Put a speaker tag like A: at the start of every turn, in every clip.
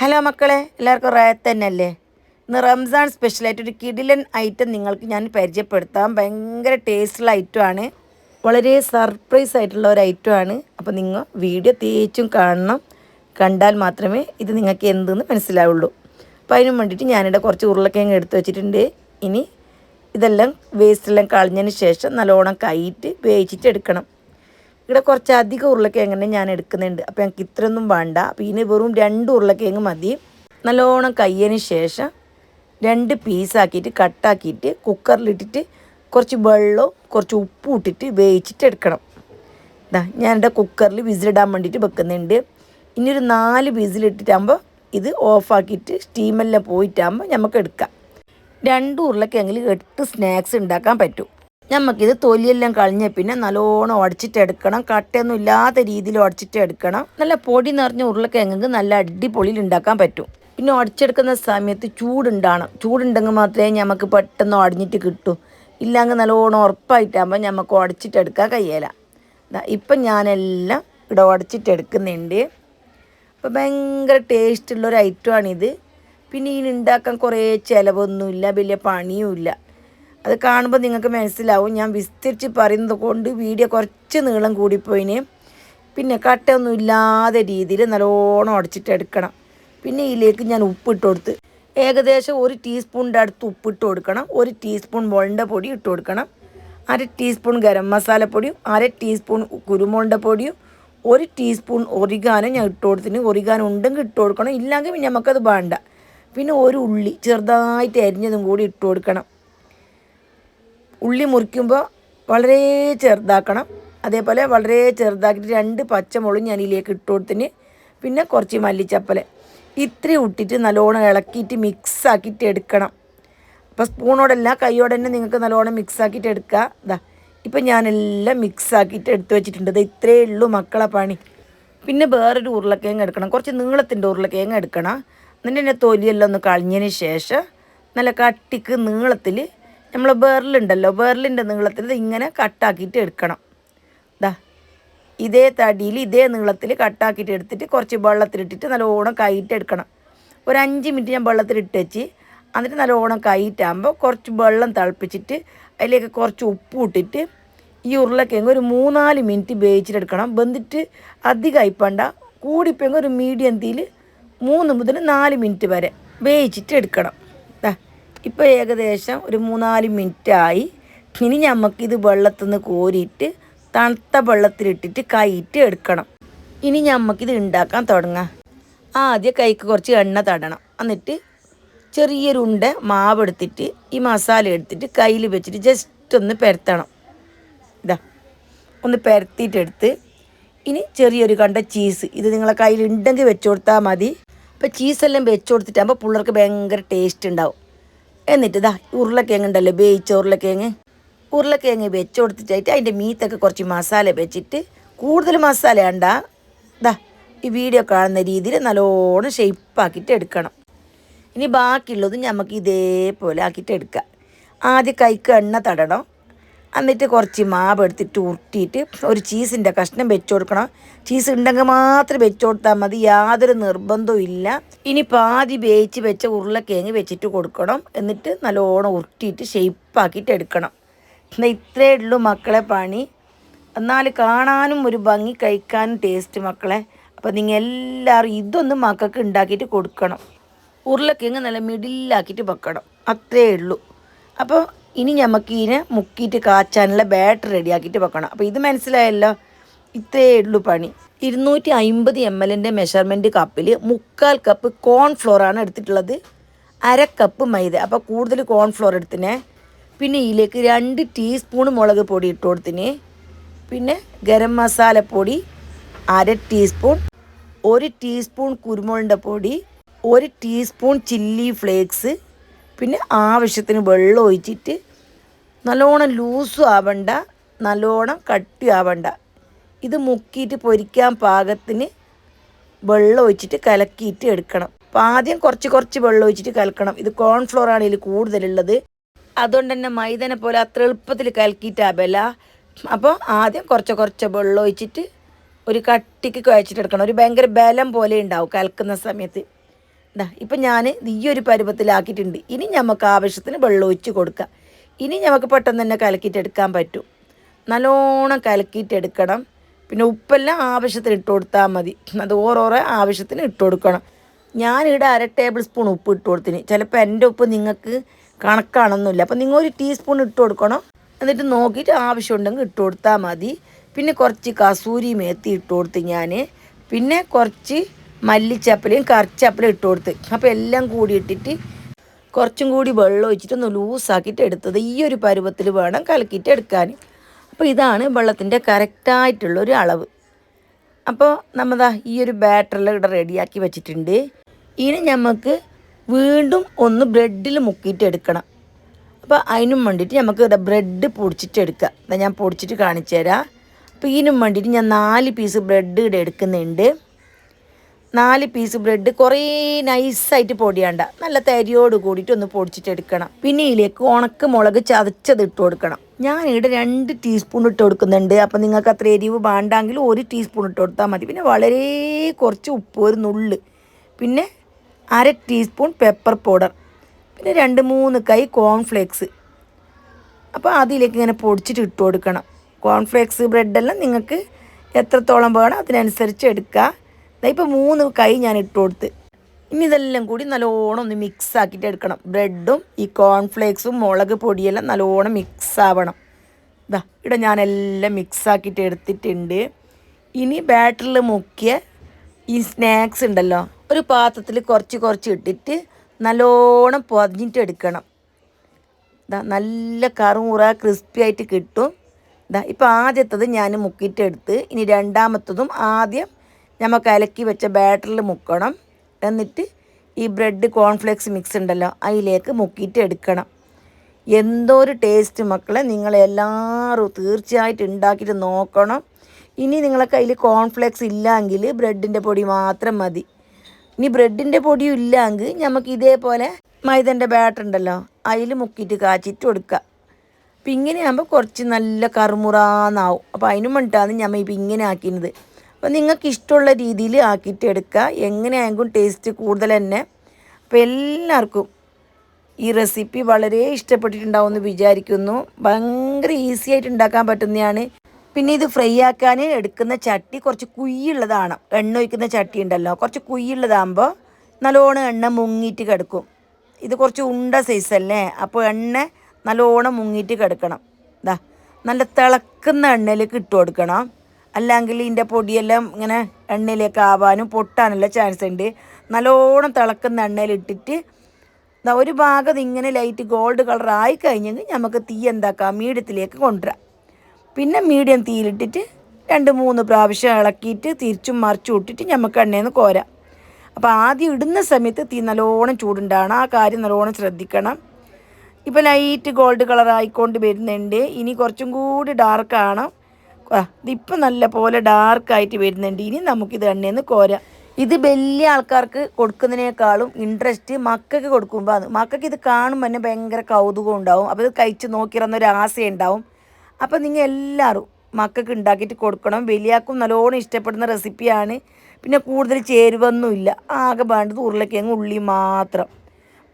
A: Hello മക്കളെ. എല്ലാവർക്കും റായത്ത് തന്നെയല്ലേ? ഇന്ന് റംസാൻ സ്പെഷ്യലായിട്ട് ഒരു കിടിലൻ ഐറ്റം നിങ്ങൾക്ക് ഞാൻ പരിചയപ്പെടുത്താം ഭയങ്കര ടേസ്റ്റുള്ള ഐറ്റമാണ് വളരെ സർപ്രൈസ് ആയിട്ടുള്ള ഒരു ഐറ്റമാണ് അപ്പോൾ നിങ്ങൾ വീഡിയോ തേച്ചും കാണണം. കണ്ടാൽ മാത്രമേ ഇത് നിങ്ങൾക്ക് എന്തെന്ന് മനസ്സിലാവുള്ളൂ. അപ്പോൾ അതിനു വേണ്ടിയിട്ട് ഞാനിവിടെ കുറച്ച് ഉരുളക്കിഴങ്ങ് എടുത്തു വെച്ചിട്ടുണ്ട്. ഇനി ഇതെല്ലാം വേസ്റ്റെല്ലാം കളഞ്ഞതിന് ശേഷം നല്ലോണം കൈയിട്ട് വേവിച്ചിട്ട് എടുക്കണം. ഇവിടെ കുറച്ച് അധികം ഉരുളക്കിഴങ്ങനെ ഞാൻ എടുക്കുന്നുണ്ട്. അപ്പോൾ ഞങ്ങൾക്ക് ഇത്രയൊന്നും വേണ്ട. അപ്പോൾ ഇതിന് വെറും രണ്ട് ഉരുളക്കിഴങ്ങ് മതി. നല്ലോണം കയ്യതിന് ശേഷം രണ്ട് പീസാക്കിയിട്ട് കട്ടാക്കിയിട്ട് കുക്കറിലിട്ടിട്ട് കുറച്ച് വെള്ളവും കുറച്ച് ഉപ്പും ഇട്ടിട്ട് വേവിച്ചിട്ട് എടുക്കണം. ഇതാ ഞാൻ എന്റെ കുക്കറിൽ വിസിലിടാൻ വേണ്ടിയിട്ട് വെക്കുന്നുണ്ട്. ഇനി ഒരു നാല് വിസിലിട്ടിട്ടാകുമ്പോൾ ഇത് ഓഫാക്കിയിട്ട് സ്റ്റീമെല്ലാം പോയിട്ടാകുമ്പോൾ നമുക്ക് എടുക്കാം. രണ്ട് ഉരുളക്കിഴങ്ങിൽ എട്ട് സ്നാക്സ് ഉണ്ടാക്കാൻ പറ്റും. നമുക്കിത് തൊലിയെല്ലാം കളഞ്ഞ പിന്നെ നല്ലോണം ഉടച്ചിട്ട് എടുക്കണം. കട്ടയൊന്നും ഇല്ലാത്ത രീതിയിൽ ഉടച്ചിട്ട് എടുക്കണം. നല്ല പൊടി നിറഞ്ഞ ഉരുളക്കിഴങ്ങ് നല്ല അടിപൊളിയിൽ ഉണ്ടാക്കാൻ പറ്റും. പിന്നെ ഉടച്ചെടുക്കുന്ന സമയത്ത് ചൂടുണ്ടാകണം ചൂടുണ്ടെങ്കിൽ മാത്രമേ നമുക്ക് പെട്ടെന്ന് ഉടഞ്ഞിട്ട് കിട്ടൂ. ഇല്ലെങ്കിൽ നല്ലോണം ഉറപ്പായിട്ടാകുമ്പോൾ നമുക്ക് ഉടച്ചിട്ടെടുക്കാൻ കഴിയില്ല ഇപ്പം ഞാനെല്ലാം ഇവിടെ ഉടച്ചിട്ട് എടുക്കുന്നുണ്ട്. അപ്പോൾ ഭയങ്കര ടേസ്റ്റുള്ളൊരു ഐറ്റമാണിത് പിന്നെ ഇതിനുണ്ടാക്കാൻ കുറേ ചിലവൊന്നുമില്ല. വലിയ പണിയുമില്ല. അത് കാണുമ്പോൾ നിങ്ങൾക്ക് മനസ്സിലാവും. ഞാൻ വിസ്തരിച്ച് പറയുന്നത് കൊണ്ട് വീഡിയോ കുറച്ച് നീളം കൂടിപ്പോയിന്. പിന്നെ കട്ടയൊന്നും ഇല്ലാതെ രീതിയിൽ നല്ലോണം ഉടച്ചിട്ട് എടുക്കണം. പിന്നെ ഇതിലേക്ക് ഞാൻ ഉപ്പിട്ട് കൊടുത്ത് ഏകദേശം ഒരു ടീസ്പൂണിന്റെ അടുത്ത് ഉപ്പിട്ട് കൊടുക്കണം. ഒരു ടീസ്പൂൺ മുളന്റെ പൊടി ഇട്ട് കൊടുക്കണം. അര ടീസ്പൂൺ ഗരം മസാലപ്പൊടിയും അര ടീസ്പൂൺ കുരുമുളന്റെ പൊടിയും ഒരു ടീസ്പൂൺ ഒറിഗാനോ ഞാൻ ഇട്ട് കൊടുത്തിന് ഒറിഗാനോ ഉണ്ടെങ്കിൽ ഇട്ട് കൊടുക്കണം. ഇല്ലെങ്കിൽ നമുക്കത് വേണ്ട. പിന്നെ ഒരു ഉള്ളി ചെറുതായിട്ട് അരിഞ്ഞതും കൂടി ഇട്ട് കൊടുക്കണം. ഉള്ളി മുറിക്കുമ്പോൾ വളരെ ചെറുതാക്കണം. അതേപോലെ വളരെ ചെറുതാക്കിയിട്ട് രണ്ട് പച്ചമുളകും ഞാൻ ഇതിലേക്ക് ഇട്ട് കൊടുത്തിന്. പിന്നെ കുറച്ച് മല്ലിച്ചപ്പൽ ഇത്രയും ഇട്ടിട്ട് നല്ലോണം ഇളക്കിയിട്ട് മിക്സ് ആക്കിയിട്ട് എടുക്കണം. അപ്പോൾ സ്പൂണോടല്ല കൈയോടെ തന്നെ നിങ്ങൾക്ക് നല്ലോണം മിക്സ് ആക്കിയിട്ട് എടുക്കുക ഇതാ ഇപ്പം ഞാനെല്ലാം മിക്സ് ആക്കിയിട്ട് എടുത്തു വെച്ചിട്ടുണ്ട്. ഇത് ഇത്രയേ ഉള്ളൂ മക്കളെ പണി. പിന്നെ വേറൊരു ഉരുളക്കിഴങ്ങ് എടുക്കണം. കുറച്ച് നീളത്തിന്റെ ഉരുളക്കിഴങ്ങ് എടുക്കണം. എന്നിട്ട് എന്റെ തൊലിയെല്ലാം ഒന്ന് കളഞ്ഞതിന് ശേഷം നല്ല കട്ടിക്ക് നീളത്തിൽ നമ്മൾ ബേർലുണ്ടല്ലോ ബേർലിന്റെ നീളത്തിൽ ഇത് ഇങ്ങനെ കട്ടാക്കിയിട്ട് എടുക്കണം. ദാ ഇതേ തടിയിൽ ഇതേ നീളത്തിൽ കട്ടാക്കിയിട്ട് എടുത്തിട്ട് കുറച്ച് വെള്ളത്തിലിട്ടിട്ട് നല്ലോണം കൈയിട്ട് എടുക്കണം. ഒരു അഞ്ച് മിനിറ്റ് ഞാൻ വെള്ളത്തിലിട്ട് വെച്ച് എന്നിട്ട് നല്ലോണം കൈയിട്ടാകുമ്പോൾ കുറച്ച് വെള്ളം തിളപ്പിച്ചിട്ട് അതിലേക്ക് കുറച്ച് ഉപ്പ് ഇട്ടിട്ട് ഈ ഉരുളക്കിഴങ്ങ് ഒരു മൂന്നാൽ മിനിറ്റ് വേവിച്ചിട്ടെടുക്കണം വെന്തിട്ട് അധികം അയപ്പണ്ട കൂടിപ്പോയെങ്കിൽ ഒരു മീഡിയം തീയിൽ മൂന്ന് മുതൽ നാല് മിനിറ്റ് വരെ വേവിച്ചിട്ട് എടുക്കണം. ഇപ്പോൾ ഏകദേശം ഒരു മൂന്നാൽ മിനിറ്റായി. ഇനി നമുക്കിത് വെള്ളത്തിൽ നിന്ന് കോരിയിട്ട് തണുത്ത വെള്ളത്തിലിട്ടിട്ട് കൈയിട്ട് എടുക്കണം. ഇനി നമുക്കിത് ഉണ്ടാക്കാൻ തുടങ്ങാം. ആദ്യം കൈക്ക് കുറച്ച് എണ്ണ തടണം. എന്നിട്ട് ചെറിയൊരു ഉണ്ട മാവ് എടുത്തിട്ട് ഈ മസാല എടുത്തിട്ട് കയ്യിൽ വെച്ചിട്ട് ജസ്റ്റ് ഒന്ന് പരത്തണം. ഇതാ. ഒന്ന് പരത്തിയിട്ടെടുത്ത് ഇനി ചെറിയൊരു കണ്ട ചീസ് ഇത് നിങ്ങളെ കയ്യിൽ ഉണ്ടെങ്കിൽ വെച്ചു കൊടുത്താൽ മതി. ഇപ്പോൾ ചീസെല്ലാം വെച്ചു കൊടുത്തിട്ടാകുമ്പോൾ പിള്ളേർക്ക് ഭയങ്കര ടേസ്റ്റ് ഉണ്ടാവും എന്നിട്ട് ഇതാ ഉരുളക്കിഴങ്ങ് ഉണ്ടല്ലോ വേവിച്ച ഉരുളക്കിഴങ്ങ്. ഉരുളക്കിഴങ്ങ് വെച്ച് കൊടുത്തിട്ടായിട്ട് അതിന്റെ മീത്തൊക്കെ കുറച്ച് മസാല വെച്ചിട്ട് കൂടുതൽ മസാല വേണ്ട. ഇതാ ഈ വീഡിയോ കാണുന്ന രീതിയിൽ നല്ലോണം ഷെയ്പ്പാക്കിയിട്ട് എടുക്കണം. ഇനി ബാക്കിയുള്ളത് നമുക്ക് ഇതേപോലെ ആക്കിയിട്ട് എടുക്കാം. ആദ്യം കൈക്ക് എണ്ണ തടണം. എന്നിട്ട് കുറച്ച് മാവ് എടുത്തിട്ട് ഉരുട്ടിയിട്ട് ഒരു ചീസിന്റെ കഷ്ണം വെച്ച് കൊടുക്കണം. ചീസ് ഉണ്ടെങ്കിൽ മാത്രം വെച്ച് കൊടുത്താൽ മതി. യാതൊരു നിർബന്ധവും ഇല്ല. ഇനി പാതി വേവിച്ച് വെച്ച ഉരുളക്കിഴങ്ങ് വെച്ചിട്ട് കൊടുക്കണം. എന്നിട്ട് നല്ലോണം ഉരുട്ടിയിട്ട് ഷെയ്പ്പാക്കിയിട്ട് എടുക്കണം. എന്നാൽ ഇത്രയേ ഉള്ളൂ മക്കളെ പണി. എന്നാൽ കാണാനും ഒരു ഭംഗി കഴിക്കാനും ടേസ്റ്റ് മക്കളെ. അപ്പോൾ നിങ്ങൾ എല്ലാവരും ഇതൊന്ന് മക്കൾക്ക് ഉണ്ടാക്കിയിട്ട് കൊടുക്കണം. ഉരുളക്കിഴങ്ങ് നല്ല മിഡിലാക്കിയിട്ട് വെക്കണം. അത്രയേ ഉള്ളൂ. അപ്പോൾ ഇനി നമുക്ക് ഇതിനെ മുക്കിയിട്ട് കാച്ചാനുള്ള ബാറ്റർ റെഡിയാക്കിയിട്ട് വെക്കണം. അപ്പോൾ ഇത് മനസ്സിലായല്ലോ? ഇത്രയേ ഉള്ളൂ പണി. ഇരുന്നൂറ്റി അമ്പത് എം എല്ലിന്റെ മെഷർമെന്റ് കപ്പിൽ മുക്കാൽ കപ്പ് കോൺഫ്ലോറാണ് എടുത്തിട്ടുള്ളത്. അര കപ്പ് മൈദ. അപ്പോൾ കൂടുതൽ കോൺഫ്ലോർ എടുത്തിനെ. പിന്നെ ഇതിലേക്ക് രണ്ട് ടീസ്പൂൺ മുളക് പൊടി ഇട്ട് കൊടുത്തിന്. പിന്നെ ഗരം മസാല പൊടി അര ടീസ്പൂൺ ഒരു ടീസ്പൂൺ കുരുമുളകിന്റെ പൊടി ഒരു ടീസ്പൂൺ ചില്ലി ഫ്ലേക്സ് പിന്നെ ആവശ്യത്തിന് വെള്ളം ഒഴിച്ചിട്ട് നല്ലോണം ലൂസും ആവണ്ട നല്ലോണം കട്ടി ആവണ്ട ഇത് മുക്കിയിട്ട് പൊരിക്കാൻ പാകത്തിന് വെള്ളം ഒഴിച്ചിട്ട് കലക്കിയിട്ട് എടുക്കണം. അപ്പം ആദ്യം കുറച്ച് കുറച്ച് വെള്ളം ഒഴിച്ചിട്ട് കലക്കണം. ഇത് കോൺഫ്ലോർ ആണ് ഇതിൽ കൂടുതലുള്ളത്. അതുകൊണ്ട് തന്നെ മൈദനെ പോലെ അത്ര എളുപ്പത്തിൽ കലക്കിയിട്ടാവല്ല അപ്പോൾ ആദ്യം കുറച്ച് കുറച്ച് വെള്ളം ഒഴിച്ചിട്ട് ഒരു കട്ടിക്ക് കുഴച്ചിട്ടെടുക്കണം ഒരു ഭയങ്കര ബലം പോലെ ഉണ്ടാവും കലക്കുന്ന സമയത്ത്. ഇതാ ഇപ്പം ഞാൻ ഈ ഒരു പരുവത്തിലാക്കിയിട്ടുണ്ട്. ഇനി നമുക്ക് ആവശ്യത്തിന് വെള്ളം ഒഴിച്ച് കൊടുക്കാം. ഇനി നമുക്ക് പെട്ടെന്ന് തന്നെ കലക്കിയിട്ട് എടുക്കാൻ പറ്റും. നല്ലോണം കലക്കിയിട്ട് എടുക്കണം. പിന്നെ ഉപ്പെല്ലാം ആവശ്യത്തിന് ഇട്ട് കൊടുത്താൽ മതി. അത് ഓരോരോ ആവശ്യത്തിന് ഇട്ട് കൊടുക്കണം. ഞാനിവിടെ അര ടേബിൾ സ്പൂൺ ഉപ്പ് ഇട്ട് കൊടുത്തിന്. ചിലപ്പോൾ എന്റെ ഉപ്പ് നിങ്ങൾക്ക് കണക്കാണെന്നില്ല അപ്പോൾ നിങ്ങൾ ഒരു ടീസ്പൂൺ ഇട്ട് കൊടുക്കണം. എന്നിട്ട് നോക്കിയിട്ട് ആവശ്യമുണ്ടെങ്കിൽ ഇട്ട് കൊടുത്താൽ മതി. പിന്നെ കുറച്ച് കസൂരി മേത്തി ഇട്ട് കൊടുത്ത് ഞാൻ പിന്നെ കുറച്ച് മല്ലിച്ചപ്പലയും കറിച്ചപ്പലയും ഇട്ട് കൊടുത്ത്. അപ്പോൾ എല്ലാം കൂടി ഇട്ടിട്ട് കുറച്ചും കൂടി വെള്ളം ഒഴിച്ചിട്ടൊന്ന് ലൂസാക്കിയിട്ട് എടുത്തത് ഈ ഒരു പരുവത്തിൽ വേണം കലക്കിയിട്ട് എടുക്കാൻ. അപ്പോൾ ഇതാണ് വെള്ളത്തിന്റെ കറക്റ്റായിട്ടുള്ള ഒരു അളവ്. അപ്പോൾ നമ്മതാ ഈ ഒരു ബാറ്ററിൽ ഇവിടെ റെഡിയാക്കി വെച്ചിട്ടുണ്ട്. ഇനി നമുക്ക് വീണ്ടും ഒന്ന് ബ്രെഡിൽ മുക്കിയിട്ട് എടുക്കണം. അപ്പോൾ അതിനും വേണ്ടിയിട്ട് നമുക്ക് ഇവിടെ ബ്രെഡ് പൊടിച്ചിട്ട് എടുക്കാം. ഞാൻ പൊടിച്ചിട്ട് കാണിച്ചു തരാം അപ്പോൾ ഇതിനും വേണ്ടിയിട്ട് ഞാൻ നാല് പീസ് ബ്രെഡ് ഇവിടെ എടുക്കുന്നുണ്ട്. നാല് പീസ് ബ്രെഡ് കുറേ നൈസായിട്ട് പൊടിയാണ്ട. നല്ല തരിയോട് കൂടിയിട്ട് ഒന്ന് പൊടിച്ചിട്ട് എടുക്കണം പിന്നെ ഇതിലേക്ക് ഉണക്ക മുളക് ചതച്ചത് ഇട്ട് കൊടുക്കണം. ഞാൻ ഇവിടെ രണ്ട് ടീസ്പൂൺ ഇട്ട് കൊടുക്കുന്നുണ്ട്. അപ്പം നിങ്ങൾക്ക് അത്ര എരിവ് വേണ്ടെങ്കിൽ ഒരു ടീസ്പൂൺ ഇട്ട് കൊടുത്താൽ മതി. പിന്നെ വളരെ കുറച്ച് ഉപ്പ് ഒരു നുള്ള്. പിന്നെ അര ടീസ്പൂൺ പെപ്പർ പൗഡർ പിന്നെ രണ്ട് മൂന്ന് കൈ കോൺഫ്ലേക്സ് അപ്പോൾ അതിലേക്ക് ഇങ്ങനെ പൊടിച്ചിട്ട് ഇട്ട് കൊടുക്കണം. കോൺഫ്ലേക്സ് ബ്രെഡെല്ലാം നിങ്ങൾക്ക് എത്രത്തോളം വേണം അതിനനുസരിച്ച് എടുക്കുക ഇപ്പോൾ മൂന്ന് കൈ ഞാൻ ഇട്ട് കൊടുത്ത്. ഇനി ഇതെല്ലാം കൂടി നല്ലോണം ഒന്ന് മിക്സ് ആക്കിയിട്ട് എടുക്കണം. ബ്രെഡും ഈ കോൺഫ്ലേക്സും മുളക് പൊടിയെല്ലാം നല്ലോണം മിക്സ് ആവണം. ഇതാ ഇവിടെ ഞാനെല്ലാം മിക്സ് ആക്കിയിട്ട് എടുത്തിട്ടുണ്ട്. ഇനി ബാറ്ററിൽ മുക്കിയ ഈ സ്നാക്സ് ഉണ്ടല്ലോ ഒരു പാത്രത്തിൽ കുറച്ച് കുറച്ച് ഇട്ടിട്ട് നല്ലോണം പൊതിഞ്ഞിട്ട് എടുക്കണം. ഇതാ നല്ല കറുമുറ ക്രിസ്പി ആയിട്ട് കിട്ടും. ഇതാ ഇപ്പോൾ ആദ്യത്തത് ഞാൻ മുക്കിയിട്ട് എടുത്ത് ഇനി രണ്ടാമത്തതും ആദ്യം നമ്മൾ കലക്കി വെച്ച ബാറ്ററിൽ മുക്കണം. എന്നിട്ട് ഈ ബ്രെഡ് കോൺഫ്ലെക്സ് മിക്സ് ഉണ്ടല്ലോ അതിലേക്ക് മുക്കിയിട്ട് എടുക്കണം. എന്തോ ഒരു ടേസ്റ്റ് മക്കളെ നിങ്ങളെല്ലാവരും തീർച്ചയായിട്ടും ഉണ്ടാക്കിയിട്ട് നോക്കണം. ഇനി നിങ്ങളെ കയ്യിൽ കോൺഫ്ലെക്സ് ഇല്ലെങ്കിൽ ബ്രെഡിന്റെ പൊടി മാത്രം മതി. ഇനി ബ്രെഡിന്റെ പൊടിയും ഇല്ലെങ്കിൽ നമുക്ക് ഇതേപോലെ മൈദന്റെ ബാറ്റർ ഉണ്ടല്ലോ അതിൽ മുക്കിയിട്ട് കാച്ചിട്ട് കൊടുക്കുക. അപ്പം ഇങ്ങനെയാകുമ്പോൾ കുറച്ച് നല്ല കറുമുറാന്നാവും. അപ്പോൾ അതിനും വേണ്ടിയിട്ടാണ് ഞമ്മ ഇപ്പം ഇങ്ങനെ ആക്കുന്നത് അപ്പോൾ നിങ്ങൾക്ക് ഇഷ്ടമുള്ള രീതിയിൽ ആക്കിയിട്ട് എടുക്കുക എങ്ങനെയായെങ്കിലും ടേസ്റ്റ് കൂടുതൽ തന്നെ. അപ്പോൾ എല്ലാവർക്കും ഈ റെസിപ്പി വളരെ ഇഷ്ടപ്പെട്ടിട്ടുണ്ടാവും എന്ന് വിചാരിക്കുന്നു. ഭയങ്കര ഈസി ആയിട്ട് ഉണ്ടാക്കാൻ പറ്റുന്നതാണ്. പിന്നെ ഇത് ഫ്രൈ ആക്കാൻ എടുക്കുന്ന ചട്ടി കുറച്ച് കുയ്യുള്ളതാണ് എണ്ണ ഒഴിക്കുന്ന ചട്ടി ഉണ്ടല്ലോ. കുറച്ച് കുയ്യുള്ളതാകുമ്പോൾ നല്ലോണം എണ്ണ മുങ്ങിയിട്ട് കിടക്കും. ഇത് കുറച്ച് ഉണ്ട സൈസല്ലേ അപ്പോൾ എണ്ണ നല്ലോണം മുങ്ങിയിട്ട് കിടക്കണം. ഇതാ നല്ല തിളക്കുന്ന എണ്ണയിലേക്ക് ഇട്ട് കൊടുക്കണം. അല്ലെങ്കിൽ ഇതിന്റെ പൊടിയെല്ലാം ഇങ്ങനെ എണ്ണയിലേക്ക് ആവാനും പൊട്ടാനുള്ള ചാൻസ് ഉണ്ട്. നല്ലോണം തിളക്കുന്ന ദാ ഒരു ഭാഗം ഇങ്ങനെ ലൈറ്റ് ഗോൾഡ് കളർ ആയി കഴിഞ്ഞെങ്കിൽ നമുക്ക് തീ എന്താക്കാം? മീഡിയത്തിലേക്ക് കൊണ്ടുവരാം. പിന്നെ മീഡിയം തീയിലിട്ടിട്ട് രണ്ട് മൂന്ന് പ്രാവശ്യം ഇളക്കിയിട്ട് തിരിച്ചും മറിച്ചും ഇട്ടിട്ട് നമുക്ക് എണ്ണയിൽ നിന്ന് കോരാം. അപ്പോൾ ആദ്യം ഇടുന്ന സമയത്ത് തീ നല്ലോണം ചൂടുണ്ടാണ് ആ കാര്യം നല്ലോണം ശ്രദ്ധിക്കണം. ഇപ്പോൾ ലൈറ്റ് ഗോൾഡ് കളർ ആയിക്കൊണ്ട് വരുന്നുണ്ട്. ഇനി കുറച്ചും കൂടി ഡാർക്കാണ് ഇതിപ്പോൾ നല്ല പോലെ ഡാർക്കായിട്ട് വരുന്നുണ്ട്. ഇനി നമുക്കിത് എണ്ണയെന്ന് കോരാം. ഇത് വലിയ ആൾക്കാർക്ക് കൊടുക്കുന്നതിനേക്കാളും ഇൻട്രസ്റ്റ് മക്കൾക്ക് കൊടുക്കുമ്പോൾ മക്കൾക്ക് ഇത് കാണുമ്പോൾ തന്നെ ഭയങ്കര കൗതുകം ഉണ്ടാവും. അപ്പോൾ ഇത് കഴിച്ച് നോക്കിയിരുന്നൊരു ആശയുണ്ടാവും അപ്പോൾ നിങ്ങൾ എല്ലാവരും മക്കൾക്ക് ഉണ്ടാക്കിയിട്ട് കൊടുക്കണം. വലിയാക്കും നല്ലോണം ഇഷ്ടപ്പെടുന്ന റെസിപ്പിയാണ് പിന്നെ കൂടുതൽ ചേരുവൊന്നുമില്ല ആകെ വേണ്ടത് ഉരുളക്കിഴങ്ങ് ഉള്ളി മാത്രം.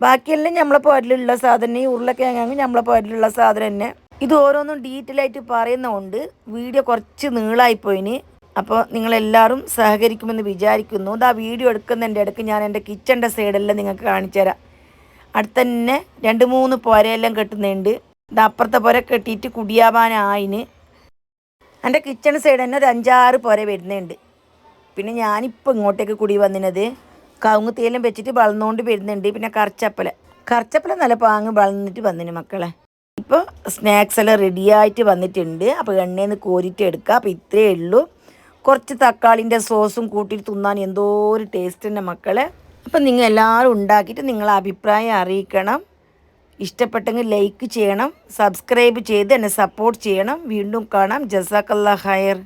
A: ബാക്കിയെല്ലാം നമ്മളെ പോരിലുള്ള സാധനം ഈ ഉരുളക്കിഴങ്ങ് നമ്മളെ പോരിലുള്ള സാധനം തന്നെ. ഇത് ഓരോന്നും ഡീറ്റെയിൽ ആയിട്ട് പറയുന്നതുകൊണ്ട് വീഡിയോ കുറച്ച് നീളായിപ്പോയിന് അപ്പോൾ നിങ്ങളെല്ലാവരും സഹകരിക്കുമെന്ന് വിചാരിക്കുന്നു. ഇത് ആ വീഡിയോ എടുക്കുന്നതിന്റെ ഇടയ്ക്ക് ഞാൻ എന്റെ കിച്ചന്റെ സൈഡെല്ലാം നിങ്ങൾക്ക് കാണിച്ചു തരാം. അടുത്ത് തന്നെ രണ്ട് മൂന്ന് പുരയെല്ലാം കെട്ടുന്നുണ്ട്. ഇത് അപ്പുറത്തെ പുര കെട്ടിയിട്ട് കുടിയാവാനായിന്. എന്റെ കിച്ചൺ സൈഡ് തന്നെ ഒരു അഞ്ചാറ് പുര വരുന്നുണ്ട്. പിന്നെ ഞാനിപ്പോൾ ഇങ്ങോട്ടേക്ക് കുടി വന്നിനത്. കവുങ്ങ് തേലും വെച്ചിട്ട് വളർന്നുകൊണ്ട് വരുന്നുണ്ട്. പിന്നെ കറച്ചപ്പല. കറച്ചപ്പല നല്ല പാങ്ങ് വളർന്നിട്ട് വന്നിന് മക്കളെ. ഇപ്പോൾ സ്നാക്സ് എല്ലാം റെഡിയായിട്ട് വന്നിട്ടുണ്ട്. അപ്പോൾ എണ്ണയിൽ നിന്ന് കോരിയിട്ട് എടുക്കുക അപ്പോൾ ഇത്രയേ ഉള്ളൂ. കുറച്ച് തക്കാളിന്റെ സോസും കൂട്ടിയിട്ട് തിന്നാൻ എന്തോ ഒരു ടേസ്റ്റ് തന്നെ മക്കളെ. അപ്പം നിങ്ങൾ എല്ലാവരും ഉണ്ടാക്കിയിട്ട് നിങ്ങളെ അഭിപ്രായം അറിയിക്കണം. ഇഷ്ടപ്പെട്ടെങ്കിൽ ലൈക്ക് ചെയ്യണം. സബ്സ്ക്രൈബ് ചെയ്ത് എന്നെ സപ്പോർട്ട് ചെയ്യണം. വീണ്ടും കാണാം. ജസാക്കല്ലാ ഹയർ